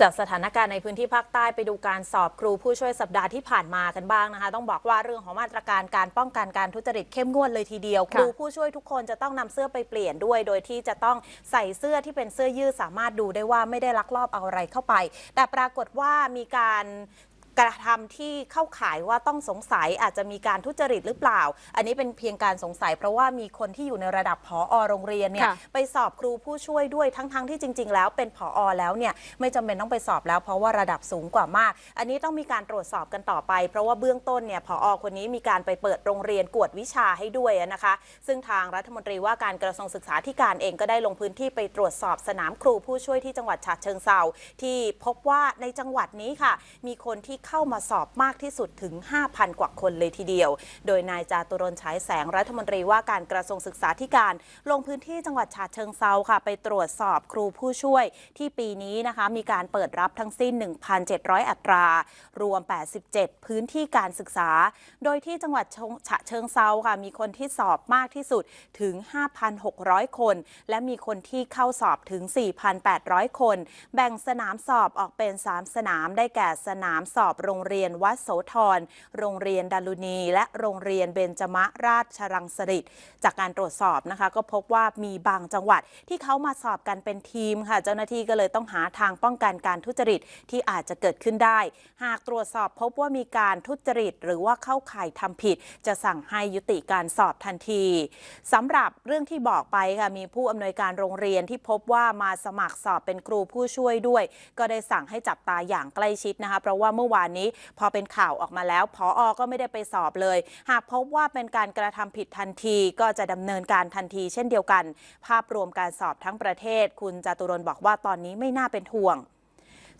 จากสถานการณ์ในพื้นที่ภาคใต้ไปดูการสอบครูผู้ช่วยสัปดาห์ที่ผ่านมากันบ้างนะคะ ต้องบอกว่าเรื่องของมาตรการการป้องกันการทุจริตเข้มงวดเลยทีเดียวคค่ะรูผู้ช่วยทุกคนจะต้องนำเสื้อไปเปลี่ยนด้วย โดยที่จะต้องใส่เสื้อที่เป็นเสื้อยืดสามารถดูได้ว่าไม่ได้ลักลอบเอาอะไรเข้าไป แต่ปรากฏว่ามีการ กระทำที่เข้าข่ายว่าต้องสงสัยอาจจะมีการทุจริตหรือเปล่า อันนี้เป็นเพียงการสงสัย เพราะว่ามีคนที่อยู่ในระดับผอโรงเรียนเนี่ยค่ะไปสอบครูผู้ช่วยด้วยทั้งๆที่จริง ๆ แล้วเป็นผอแล้วเนี่ยไม่จำเป็นต้องไปสอบแล้ว เพราะว่าระดับสูงกว่ามาก อันนี้ต้องมีการตรวจสอบกันต่อไป เพราะว่าเบื้องต้นเนี่ยผอคนนี้มีการไปเปิดโรงเรียนกวดวิชาให้ด้วยนะคะ ซึ่งทางรัฐมนตรีว่าการกระทรวงศึกษาธิการเองก็ได้ลงพื้นที่ไปตรวจสอบสนามครูผู้ช่วยที่จังหวัดฉะเชิงเซาที่พบว่าในจังหวัดนี้ค่ะ มีคนที่เข้ามาสอบมากที่สุดถึง 5,000 กว่าคนเลยทีเดียว โดยนายจาตุรนฉายแสงรัฐมนตรีว่าการกระทรวงศึกษาธิการ ลงพื้นที่จังหวัดฉะเชิงเซาค่ะ ไปตรวจสอบครูผู้ช่วยที่ปีนี้นะคะมีการเปิดรับทั้งสิ้น 1,700 อัตรา รวม 87 พื้นที่การศึกษา โดยที่จังหวัดฉะเชิงเซาค่ะมีคนที่สอบมากที่สุดถึง 5,600 คน และมีคนที่เข้าสอบถึง 4,800 คน แบ่งสนามสอบออกเป็น 3 สนามได้แก่สนามสอบโรงเรียนวัดโสธร โรงเรียนดารุณี และโรงเรียนเบญจมราชรังสฤษจากการตรวจสอบนะคะ ก็พบว่ามีบางจังหวัดที่เขามาสอบกันเป็นทีมค่ะ เจ้าหน้าที่ก็เลยต้องหาทางป้องกันการทุจริตที่อาจจะเกิดขึ้นได้ หากตรวจสอบพบว่ามีการทุจริต หรือว่าเข้าข่ายทำผิด จะสั่งให้ยุติการสอบทันทีสำหรับเรื่องที่บอกไปค่ะมีผู้อำนวยการโรงเรียนที่พบว่ามาสมัครสอบเป็นครูผู้ช่วยด้วย ก็ได้สั่งให้จับตาอย่างใกล้ชิดนะคะเพราะว่าเมื่อวานนี้ พอเป็นข่าวออกมาแล้วพออก็ไม่ได้ไปสอบเลย หากพบว่าเป็นการกระทำผิดทันทีก็จะดำเนินการทันที เช่นเดียวกัน ภาพรวมการสอบทั้งประเทศ คุณจตุรนบอกว่าตอนนี้ไม่น่าเป็นห่วง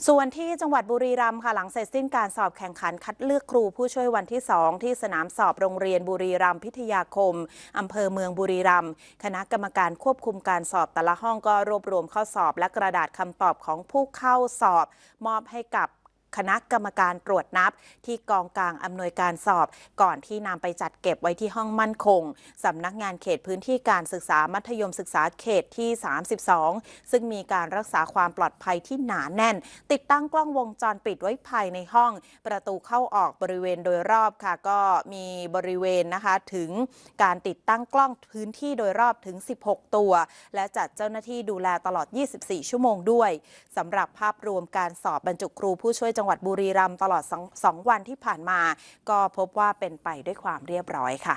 ส่วนที่จังหวัดบุรีรัมย์ค่ะหลังเสร็จสิ้นการสอบแข่งขันคัดเลือกครูผู้ช่วยวันที่ 2 ที่สนามสอบโรงเรียนบุรีรัมย์พิทยาคม อำเภอเมืองบุรีรัมย์คณะกรรมการควบคุมการสอบแต่ละห้องก็รวบรวมข้อสอบและกระดาษคำตอบของผู้เข้าสอบ มอบให้กับ คณะกรรมการตรวจนับ ที่กองกลางอำนวยการสอบ ก่อนที่นำไปจัดเก็บไว้ที่ห้องมั่นคงสำนักงานเขตพื้นที่การศึกษามัธยมศึกษาเขตที่ 32 ซึ่งมีการรักษาความปลอดภัยที่หนาแน่น ติดตั้งกล้องวงจรปิดไว้ภายในห้อง ประตูเข้าออกบริเวณโดยรอบค่ะ ก็มีบริเวณนะคะถึงการติดตั้งกล้องพื้นที่โดยรอบถึง 16 ตัว และจัดเจ้าหน้าที่ดูแลตลอด 24 ชั่วโมงด้วยสำหรับภาพรวมการสอบบรรจุครูผู้ช่วยจังหวัดบุรีรัมย์ตลอด 2 วันที่ผ่านมา ก็พบว่าเป็นไปด้วยความเรียบร้อยค่ะ